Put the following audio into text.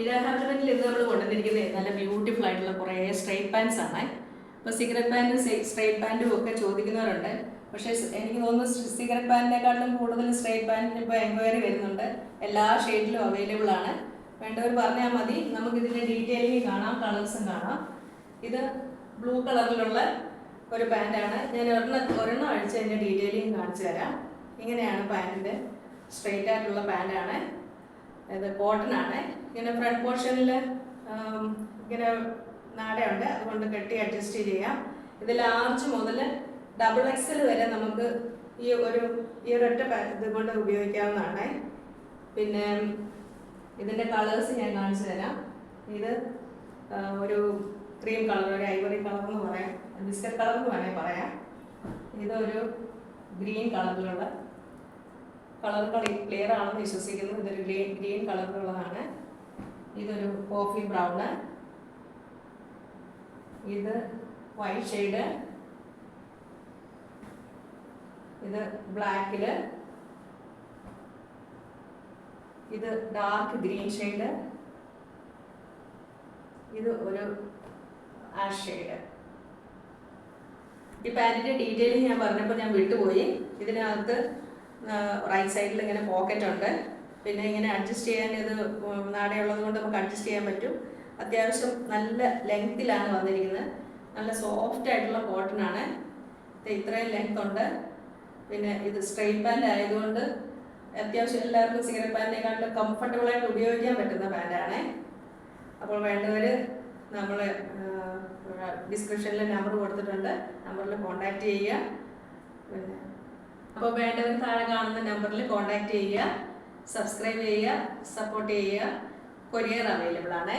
ഇഴാഹാർമെന്റിൽ ഇന്ന് നമ്മൾ കൊണ്ടുവന്നിരിക്കുന്നത് നല്ല ബ്യൂട്ടിഫുൾ ആയിട്ടുള്ള കുറേ സ്ട്രൈറ്റ് പാൻസ് ആണ്. അപ്പോൾ സിഗരറ്റ് പാന്റും സ്ട്രൈറ്റ് പാന്റും ഒക്കെ ചോദിക്കുന്നവരുണ്ട്. പക്ഷേ എനിക്ക് തോന്നുന്നു സിഗരറ്റ് പാന്റിനെക്കാട്ടിലും കൂടുതൽ സ്ട്രൈറ്റ് പാന്റിന് ഇപ്പോൾ എൻക്വയറി വരുന്നുണ്ട്. എല്ലാ ഷെയ്ഡിലും അവൈലബിൾ ആണ്. വേണ്ടവർ പറഞ്ഞാൽ മതി. ഇതിന്റെ ഡീറ്റെയിലിംഗ് കാണാം കളേഴ്സും കാണാം. ഇത് ബ്ലൂ കളറിലുള്ള ഒരു പാന്റാണ് ഞാൻ ഒരെണ്ണം ഒരെണ്ണം അഴിച്ച് അതിന്റെ ഡീറ്റെയിലിംഗ് കാണിച്ചു തരാം. ഇങ്ങനെയാണ് പാന്റിന്റെ സ്ട്രെയിറ്റ് ആയിട്ടുള്ള പാന്റാണ് ഇത് കോട്ടൺ ആണ്. ഇങ്ങനെ ഫ്രണ്ട് പോർഷനിൽ ഇങ്ങനെ നാടയുണ്ട് അതുകൊണ്ട് കെട്ടി അഡ്ജസ്റ്റ് ചെയ്യാം. ഇത് ലാർജ് മുതൽ ഡബിൾ എക്സൽ വരെ നമുക്ക് ഈ ഒരു ഈ ഒരൊറ്റ ഇത് കൊണ്ട് ഉപയോഗിക്കാവുന്നതാണ്. പിന്നെ ഇതിന്റെ കളേഴ്സ് ഞാൻ കാണിച്ചു തരാം. ഇത് ഒരു ക്രീം കളർ ഒരു ഐവറി കളർ എന്ന് പറയാം. ബിസ്ക്കറ്റ് കളർ എന്ന് വേണമെങ്കിൽ പറയാം. ഇതൊരു ഗ്രീൻ കളറിലുള്ള കളർ ക്ലിയർ ആണെന്ന് വിശ്വസിക്കുന്നു. ഇതൊരു ഗ്രീൻ ഗ്രീൻ കളറിലുള്ളതാണ്. ഇതൊരു കോഫി ബ്രൗണ് ഇത് വൈറ്റ് ഷെയ്ഡ് ഇത് ബ്ലാക്കിൽ ഇത് ഡാർക്ക് ഗ്രീൻ ഷെയ്ഡ് ഇത് ഒരു ആഷ് ഷെയ്ഡ് ഈ പാന്റിന്റെ ഡീറ്റെയിൽ ഞാൻ പറഞ്ഞപ്പോൾ ഞാൻ വിട്ടുപോയി. ഇതിനകത്ത് റൈറ്റ് സൈഡിൽ ഇങ്ങനെ പോക്കറ്റ് ഉണ്ട്. പിന്നെ ഇങ്ങനെ അഡ്ജസ്റ്റ് ചെയ്യാൻ ഇത് നാടെയുള്ളത് കൊണ്ട് നമുക്ക് അഡ്ജസ്റ്റ് ചെയ്യാൻ പറ്റും. അത്യാവശ്യം നല്ല ലെങ്ത്തിലാണ് വന്നിരിക്കുന്നത് നല്ല സോഫ്റ്റ് ആയിട്ടുള്ള കോട്ടൺ ആണ്. ഇത് ഇത്രയും ലെങ്ത് ഉണ്ട്. പിന്നെ ഇത് സ്ട്രെയിറ്റ് പാന്റ് ആയതുകൊണ്ട് അത്യാവശ്യം എല്ലാവർക്കും സിഗരറ്റ് പാന്റിനെക്കാട്ടിലും കംഫർട്ടബിളായിട്ട് ഉപയോഗിക്കാൻ പറ്റുന്ന പാന്റാണ് അപ്പോൾ വേണ്ടവർ നമ്മൾ ഡിസ്ക്രിപ്ഷനിൽ നമ്പർ കൊടുത്തിട്ടുണ്ട്. നമ്പറിൽ കോൺടാക്റ്റ് ചെയ്യുക. പിന്നെ അപ്പോൾ വേണ്ടവർ താഴെ കാണുന്ന നമ്പറിൽ കോൺടാക്ട് ചെയ്യുക സബ്സ്ക്രൈബ് ചെയ്യുക സപ്പോർട്ട് ചെയ്യുക. കൊറിയർ അവൈലബിൾ ആണ്.